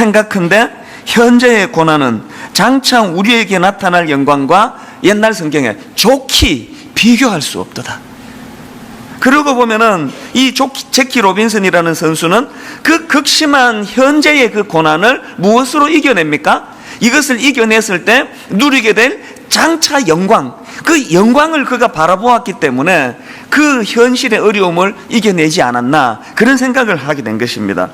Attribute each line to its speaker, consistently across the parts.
Speaker 1: 생각한데 현재의 고난은 장차 우리에게 나타날 영광과 옛날 성경에 좋게 비교할 수 없도다. 그러고 보면은 이 조- 제키 로빈슨이라는 선수는 그 극심한 현재의 그 고난을 무엇으로 이겨냅니까? 이것을 이겨냈을 때 누리게 될 장차 영광, 그 영광을 그가 바라보았기 때문에 그 현실의 어려움을 이겨내지 않았나 그런 생각을 하게 된 것입니다.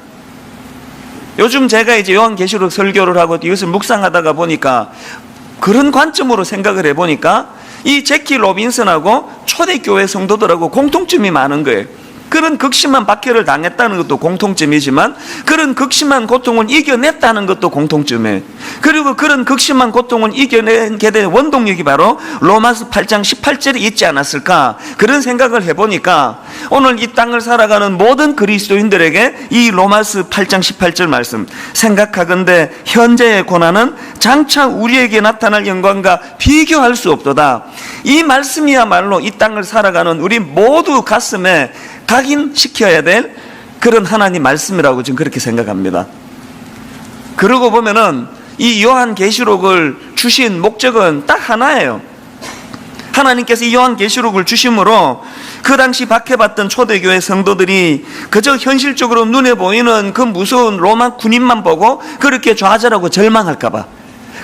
Speaker 1: 요즘 제가 이제 요한계시록 설교를 하고 이것을 묵상하다가 보니까 그런 관점으로 생각을 해보니까 이 제키 로빈슨하고 초대교회 성도들하고 공통점이 많은 거예요. 그런 극심한 박해를 당했다는 것도 공통점이지만 그런 극심한 고통을 이겨냈다는 것도 공통점이에요. 그리고 그런 극심한 고통을 이겨내게 된 원동력이 바로 로마서 8장 18절에 있지 않았을까 그런 생각을 해보니까 오늘 이 땅을 살아가는 모든 그리스도인들에게 이 로마서 8장 18절 말씀 생각하건대 현재의 고난은 장차 우리에게 나타날 영광과 비교할 수 없도다. 이 말씀이야말로 이 땅을 살아가는 우리 모두 가슴에 각인시켜야 될 그런 하나님 말씀이라고 지금 그렇게 생각합니다. 그러고 보면은 이 요한 계시록을 주신 목적은 딱 하나예요. 하나님께서 이 요한 계시록을 주심으로 그 당시 박해받던 초대교회 성도들이 그저 현실적으로 눈에 보이는 그 무서운 로마 군인만 보고 그렇게 좌절하고 절망할까봐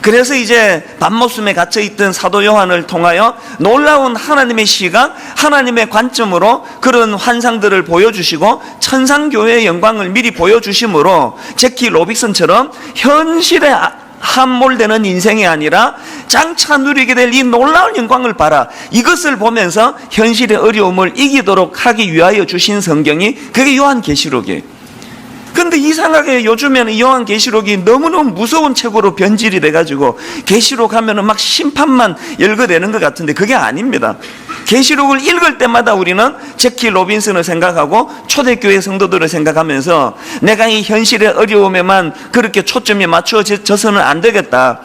Speaker 1: 그래서 이제 밤모습에 갇혀 있던 사도 요한을 통하여 놀라운 하나님의 시각, 하나님의 관점으로 그런 환상들을 보여주시고 천상교회의 영광을 미리 보여주심으로 제키 로빅슨처럼 현실에 아- 함몰되는 인생이 아니라 장차 누리게 될 이 놀라운 영광을 봐라. 이것을 보면서 현실의 어려움을 이기도록 하기 위하여 주신 성경이 그게 요한계시록이에요. 근데 이상하게 요즘에는 요한 계시록이 너무너무 무서운 책으로 변질이 돼가지고 계시록 하면은 막 심판만 열거되는 것 같은데 그게 아닙니다. 계시록을 읽을 때마다 우리는 제키 로빈슨을 생각하고 초대교회 성도들을 생각하면서 내가 이 현실의 어려움에만 그렇게 초점이 맞춰져서는 안 되겠다.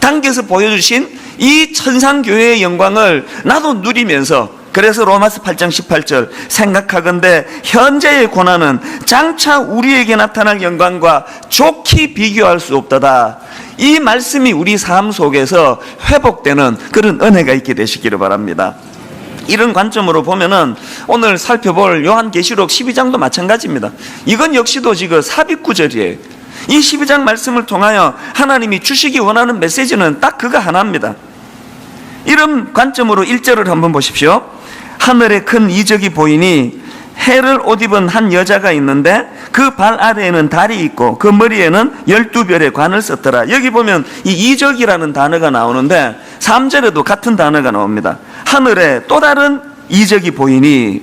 Speaker 1: 당겨서 보여주신 이 천상교회의 영광을 나도 누리면서 그래서 로마서 8장 18절 생각하건대 현재의 고난은 장차 우리에게 나타날 영광과 좋게 비교할 수 없다다. 이 말씀이 우리 삶 속에서 회복되는 그런 은혜가 있게 되시기를 바랍니다. 이런 관점으로 보면은 오늘 살펴볼 요한계시록 12장도 마찬가지입니다. 이건 역시도 지금 삽입구절이에요. 이 12장 말씀을 통하여 하나님이 주시기 원하는 메시지는 딱 그거 하나입니다. 이런 관점으로 1절을 한번 보십시오. 하늘에 큰 이적이 보이니 해를 옷 입은 한 여자가 있는데 그 발 아래에는 달이 있고 그 머리에는 열두 별의 관을 썼더라. 여기 보면 이 이적이라는 단어가 나오는데 3절에도 같은 단어가 나옵니다. 하늘에 또 다른 이적이 보이니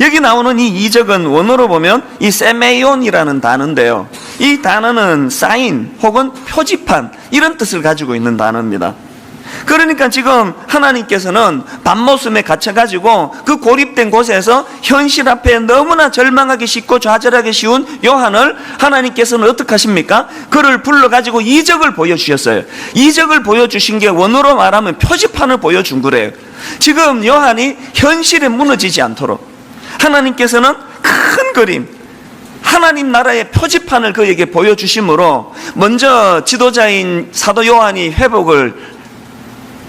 Speaker 1: 여기 나오는 이 이적은 원어로 보면 이 세메이온이라는 단어인데요. 이 단어는 사인 혹은 표지판 이런 뜻을 가지고 있는 단어입니다. 그러니까 지금 하나님께서는 밤모습에 갇혀가지고 그 고립된 곳에서 현실 앞에 너무나 절망하기 쉽고 좌절하기 쉬운 요한을 하나님께서는 어떻게 하십니까? 그를 불러가지고 이적을 보여주셨어요. 이적을 보여주신 게 원어로 말하면 표지판을 보여준 거래요. 지금 요한이 현실에 무너지지 않도록 하나님께서는 큰 그림, 하나님 나라의 표지판을 그에게 보여주심으로 먼저 지도자인 사도 요한이 회복을 이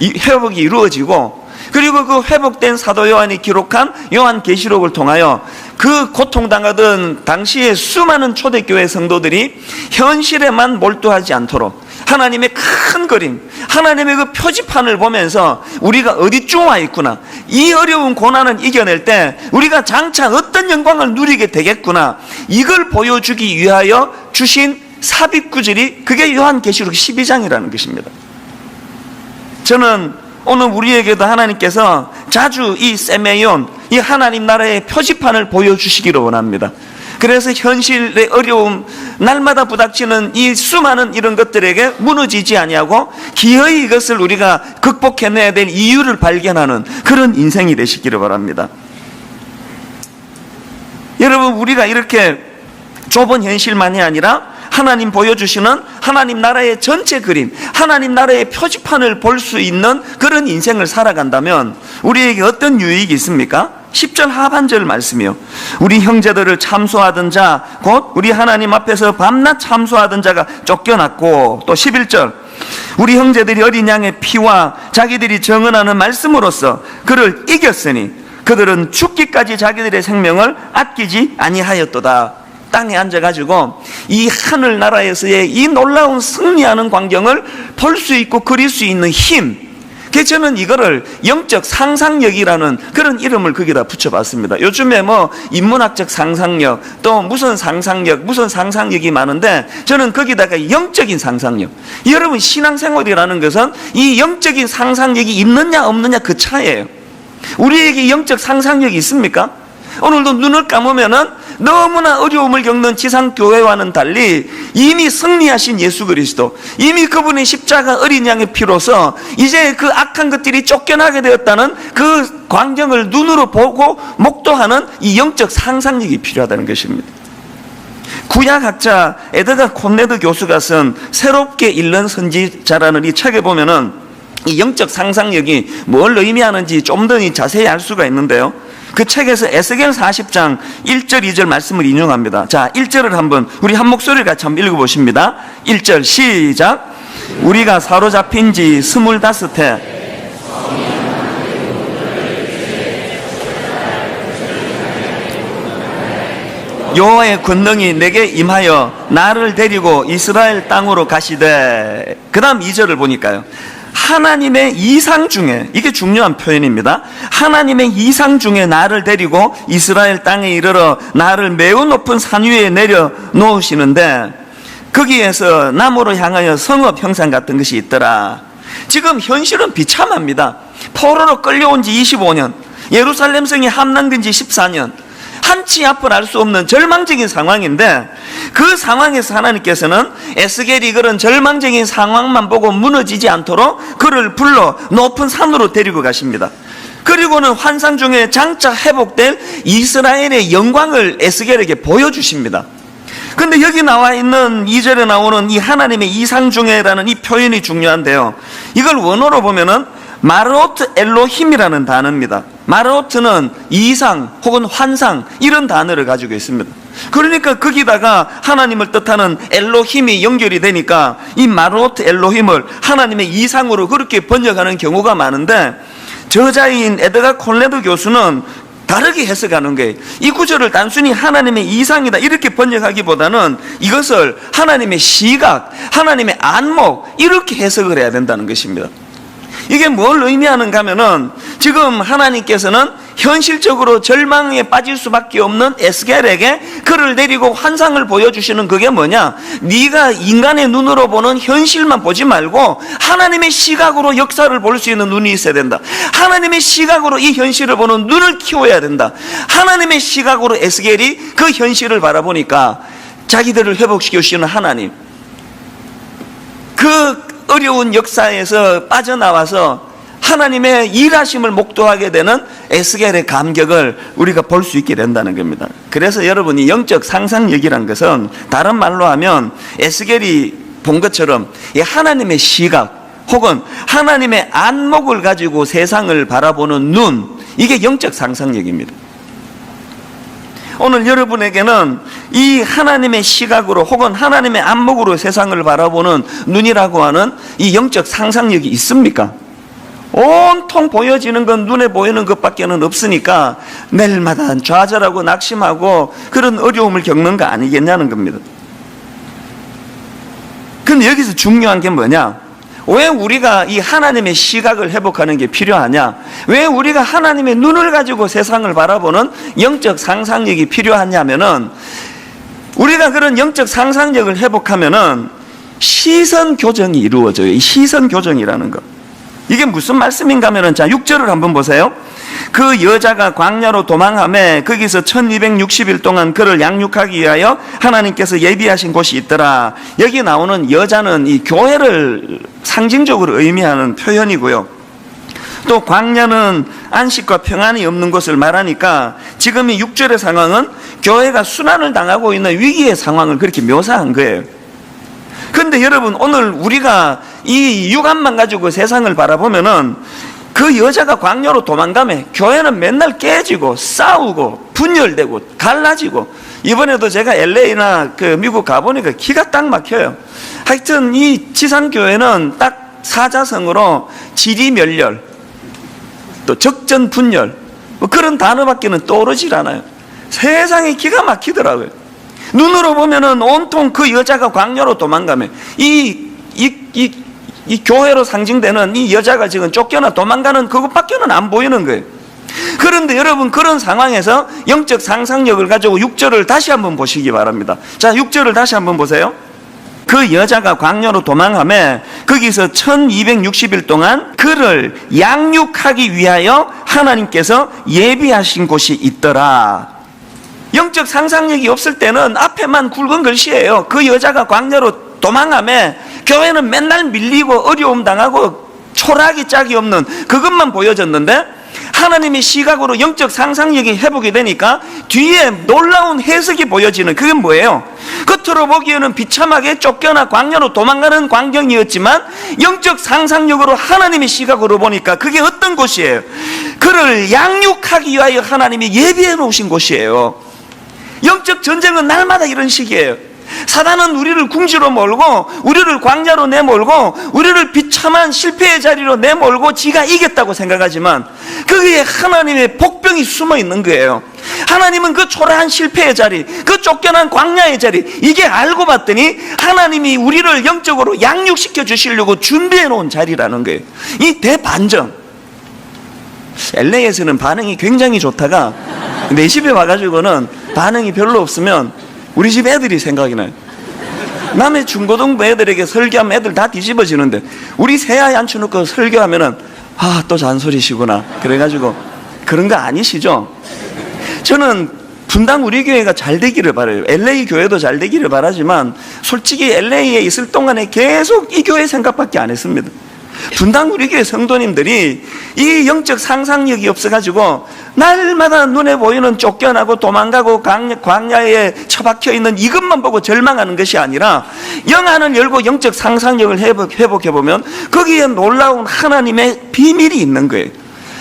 Speaker 1: 회복이 이루어지고 그리고 그 회복된 사도 요한이 기록한 요한 계시록을 통하여 그 고통당하던 당시의 수많은 초대교회 성도들이 현실에만 몰두하지 않도록 하나님의 큰 그림, 하나님의 그 표지판을 보면서 우리가 어디쯤 와 있구나. 이 어려운 고난을 이겨낼 때 우리가 장차 어떤 영광을 누리게 되겠구나. 이걸 보여주기 위하여 주신 삽입구절이 그게 요한계시록 12장이라는 것입니다. 저는 오늘 우리에게도 하나님께서 자주 이 세메온, 이 하나님 나라의 표지판을 보여주시기를 원합니다. 그래서 현실의 어려움, 날마다 부닥치는 이 수많은 이런 것들에게 무너지지 아니하고 기어이 이것을 우리가 극복해내야 될 이유를 발견하는 그런 인생이 되시기를 바랍니다. 여러분, 우리가 이렇게 좁은 현실만이 아니라 하나님 보여주시는 하나님 나라의 전체 그림, 하나님 나라의 표지판을 볼 수 있는 그런 인생을 살아간다면 우리에게 어떤 유익이 있습니까? 10절 하반절 말씀이요. 우리 형제들을 참소하던 자, 곧 우리 하나님 앞에서 밤낮 참소하던 자가 쫓겨났고, 또 11절. 우리 형제들이 어린 양의 피와 자기들이 정언하는 말씀으로써 그를 이겼으니 그들은 죽기까지 자기들의 생명을 아끼지 아니하였도다. 땅에 앉아가지고 이 하늘 나라에서의 이 놀라운 승리하는 광경을 볼 수 있고 그릴 수 있는 힘. 그래서 저는 이거를 영적 상상력이라는 그런 이름을 거기다 붙여봤습니다. 요즘에 뭐 인문학적 상상력, 또 무슨 상상력, 무슨 상상력이 많은데 저는 거기다가 영적인 상상력. 여러분 신앙생활이라는 것은 이 영적인 상상력이 있느냐 없느냐 그 차이예요. 우리에게 영적 상상력이 있습니까? 오늘도 눈을 감으면은 너무나 어려움을 겪는 지상 교회와는 달리 이미 승리하신 예수 그리스도, 이미 그분의 십자가 어린 양의 피로서 이제 그 악한 것들이 쫓겨나게 되었다는 그 광경을 눈으로 보고 목도하는 이 영적 상상력이 필요하다는 것입니다. 구약학자 에드가 콘네드 교수가 쓴 새롭게 읽는 선지자라는 이 책에 보면은 이 영적 상상력이 뭘 의미하는지 좀 더 자세히 알 수가 있는데요. 그 책에서 에스겔 40장 1절 2절 말씀을 인용합니다. 자, 1절을 한번 우리 한 목소리를 같이 한번 읽어 보십니다. 1절 시작. 우리가 사로잡힌 지 스물다섯 해 여호와의 권능이 내게 임하여 나를 데리고 이스라엘 땅으로 가시되 그다음 2절을 보니까요. 하나님의 이상 중에 이게 중요한 표현입니다. 하나님의 이상 중에 나를 데리고 이스라엘 땅에 이르러 나를 매우 높은 산 위에 내려 놓으시는데 거기에서 남으로 향하여 성읍 형상 같은 것이 있더라. 지금 현실은 비참합니다. 포로로 끌려온 지 25년, 예루살렘 성이 함락된 지 14년, 한치 앞을 알 수 없는 절망적인 상황인데 그 상황에서 하나님께서는 에스겔이 그런 절망적인 상황만 보고 무너지지 않도록 그를 불러 높은 산으로 데리고 가십니다. 그리고는 환상 중에 장차 회복될 이스라엘의 영광을 에스겔에게 보여주십니다. 근데 여기 나와 있는 2절에 나오는 이 하나님의 이상 중에라는 이 표현이 중요한데요. 이걸 원어로 보면은 마르오트 엘로힘이라는 단어입니다. 마르오트는 이상 혹은 환상 이런 단어를 가지고 있습니다. 그러니까 거기다가 하나님을 뜻하는 엘로힘이 연결이 되니까 이 마르오트 엘로힘을 하나님의 이상으로 그렇게 번역하는 경우가 많은데 저자인 에드가 콜레드 교수는 다르게 해석하는 거예요. 이 구절을 단순히 하나님의 이상이다 이렇게 번역하기보다는 이것을 하나님의 시각, 하나님의 안목 이렇게 해석을 해야 된다는 것입니다. 이게 뭘 의미하는가 하면은 지금 하나님께서는 현실적으로 절망에 빠질 수밖에 없는 에스겔에게 그를 데리고 환상을 보여주시는 그게 뭐냐? 네가 인간의 눈으로 보는 현실만 보지 말고 하나님의 시각으로 역사를 볼 수 있는 눈이 있어야 된다. 하나님의 시각으로 이 현실을 보는 눈을 키워야 된다. 하나님의 시각으로 에스겔이 그 현실을 바라보니까 자기들을 회복시켜 주시는 하나님. 그 어려운 역사에서 빠져나와서 하나님의 일하심을 목도하게 되는 에스겔의 감격을 우리가 볼 수 있게 된다는 겁니다. 그래서 여러분이 영적 상상력이란 것은 다른 말로 하면 에스겔이 본 것처럼 이 하나님의 시각 혹은 하나님의 안목을 가지고 세상을 바라보는 눈 이게 영적 상상력입니다. 오늘 여러분에게는 이 하나님의 시각으로 혹은 하나님의 안목으로 세상을 바라보는 눈이라고 하는 이 영적 상상력이 있습니까? 온통 보여지는 건 눈에 보이는 것밖에는 없으니까 내일마다 좌절하고 낙심하고 그런 어려움을 겪는 거 아니겠냐는 겁니다. 근데 여기서 중요한 게 뭐냐? 왜 우리가 이 하나님의 시각을 회복하는 게 필요하냐? 왜 우리가 하나님의 눈을 가지고 세상을 바라보는 영적 상상력이 필요하냐면은 우리가 그런 영적 상상력을 회복하면은 시선 교정이 이루어져요. 이 시선 교정이라는 거. 이게 무슨 말씀인가 하면은 자, 6절을 한번 보세요. 그 여자가 광야로 도망함에 거기서 1260일 동안 그를 양육하기 위하여 하나님께서 예비하신 곳이 있더라. 여기 나오는 여자는 이 교회를 상징적으로 의미하는 표현이고요. 또 광야는 안식과 평안이 없는 것을 말하니까 지금 이 6절의 상황은 교회가 순환을 당하고 있는 위기의 상황을 그렇게 묘사한 거예요. 근데 여러분 오늘 우리가 이 육안만 가지고 세상을 바라보면은 그 여자가 광야로 도망가면 교회는 맨날 깨지고 싸우고 분열되고 갈라지고 이번에도 제가 LA나 그 미국 가보니까 기가 딱 막혀요. 하여튼 이 지상교회는 딱 사자성어로 지리멸렬 또 적전 분열 뭐 그런 단어밖에는 떠오르질 않아요. 세상에 기가 막히더라고요. 눈으로 보면은 온통 그 여자가 광야로 도망가면 이, 이, 이, 이 교회로 상징되는 이 여자가 지금 쫓겨나 도망가는 그것밖에는 안 보이는 거예요. 그런데 여러분 그런 상황에서 영적 상상력을 가지고 6절을 다시 한번 보시기 바랍니다. 자, 6절을 다시 한번 보세요. 그 여자가 광야로 도망하며 거기서 1260일 동안 그를 양육하기 위하여 하나님께서 예비하신 곳이 있더라. 영적 상상력이 없을 때는 앞에만 굵은 글씨예요. 그 여자가 광야로 도망하며 교회는 맨날 밀리고 어려움 당하고 초라하기 짝이 없는 그것만 보여졌는데 하나님의 시각으로 영적 상상력이 회복이 되니까 뒤에 놀라운 해석이 보여지는 그게 뭐예요? 겉으로 보기에는 비참하게 쫓겨나 광야로 도망가는 광경이었지만 영적 상상력으로 하나님의 시각으로 보니까 그게 어떤 곳이에요? 그를 양육하기 위하여 하나님이 예비해 놓으신 곳이에요. 영적 전쟁은 날마다 이런 식이에요. 사단은 우리를 궁지로 몰고 우리를 광야로 내몰고 우리를 비참한 실패의 자리로 내몰고 지가 이겼다고 생각하지만 거기에 하나님의 복병이 숨어 있는 거예요. 하나님은 그 초라한 실패의 자리, 그 쫓겨난 광야의 자리, 이게 알고 봤더니 하나님이 우리를 영적으로 양육시켜 주시려고 준비해 놓은 자리라는 거예요. 이 대반전. LA에서는 반응이 굉장히 좋다가 내 집에 와가지고는 반응이 별로 없으면 우리 집 애들이 생각이 나요. 남의 중고등부 애들에게 설교하면 애들 다 뒤집어지는데 우리 새아이 앉혀놓고 설교하면은 아 또 잔소리시구나 그래가지고 그런 거 아니시죠? 저는 분당 우리 교회가 잘 되기를 바라요. LA 교회도 잘 되기를 바라지만 솔직히 LA에 있을 동안에 계속 이 교회 생각밖에 안 했습니다. 분당 우리 교회 성도님들이 이 영적 상상력이 없어가지고 날마다 눈에 보이는 쫓겨나고 도망가고 광야, 광야에 처박혀 있는 이것만 보고 절망하는 것이 아니라 영안을 열고 영적 상상력을 회복, 회복해 보면 거기에 놀라운 하나님의 비밀이 있는 거예요.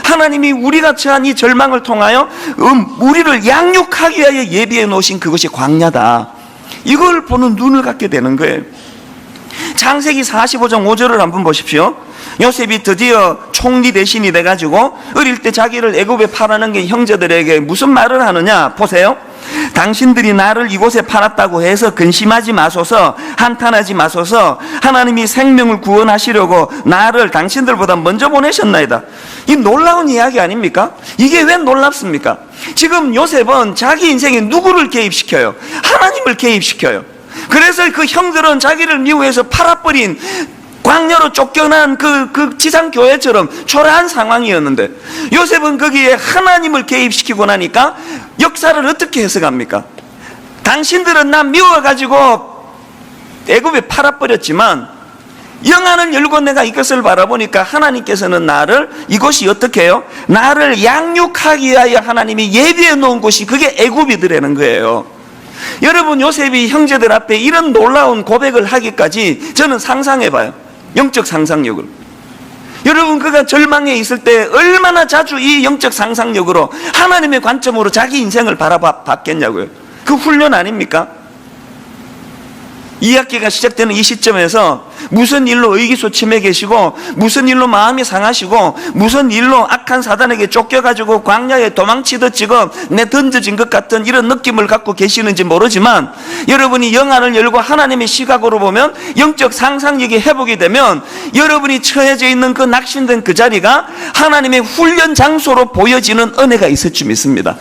Speaker 1: 하나님이 우리가 처한 이 절망을 통하여 음, 우리를 양육하기 위하여 예비해 놓으신 그것이 광야다. 이걸 보는 눈을 갖게 되는 거예요. 창세기 45장 5절을 한번 보십시오. 요셉이 드디어 총리 대신이 돼가지고 어릴 때 자기를 애굽에 팔아는 게 형제들에게 무슨 말을 하느냐 보세요. 당신들이 나를 이곳에 팔았다고 해서 근심하지 마소서 한탄하지 마소서 하나님이 생명을 구원하시려고 나를 당신들보다 먼저 보내셨나이다. 이 놀라운 이야기 아닙니까? 이게 왜 놀랍습니까? 지금 요셉은 자기 인생에 누구를 개입시켜요? 하나님을 개입시켜요. 그래서 그 형들은 자기를 미워해서 팔아버린 광야로 쫓겨난 그, 그 지상교회처럼 초라한 상황이었는데 요셉은 거기에 하나님을 개입시키고 나니까 역사를 어떻게 해석합니까? 당신들은 나 미워가지고 애굽에 팔아버렸지만 영안을 열고 내가 이것을 바라보니까 하나님께서는 나를 이곳이 어떻게 해요? 나를 양육하기 위하여 하나님이 예비해 놓은 곳이 그게 애굽이더라는 거예요. 여러분 요셉이 형제들 앞에 이런 놀라운 고백을 하기까지 저는 상상해 봐요. 영적 상상력으로. 여러분 그가 절망에 있을 때 얼마나 자주 이 영적 상상력으로 하나님의 관점으로 자기 인생을 바라봤겠냐고요. 그 훈련 아닙니까? 이 학기가 시작되는 이 시점에서 무슨 일로 의기소침해 계시고 무슨 일로 마음이 상하시고 무슨 일로 악한 사단에게 쫓겨가지고 광야에 도망치듯 지금 내 던져진 것 같은 이런 느낌을 갖고 계시는지 모르지만 여러분이 영안을 열고 하나님의 시각으로 보면 영적 상상력이 회복이 되면 여러분이 처해져 있는 그 낙심된 그 자리가 하나님의 훈련 장소로 보여지는 은혜가 있을 줄 믿습니다.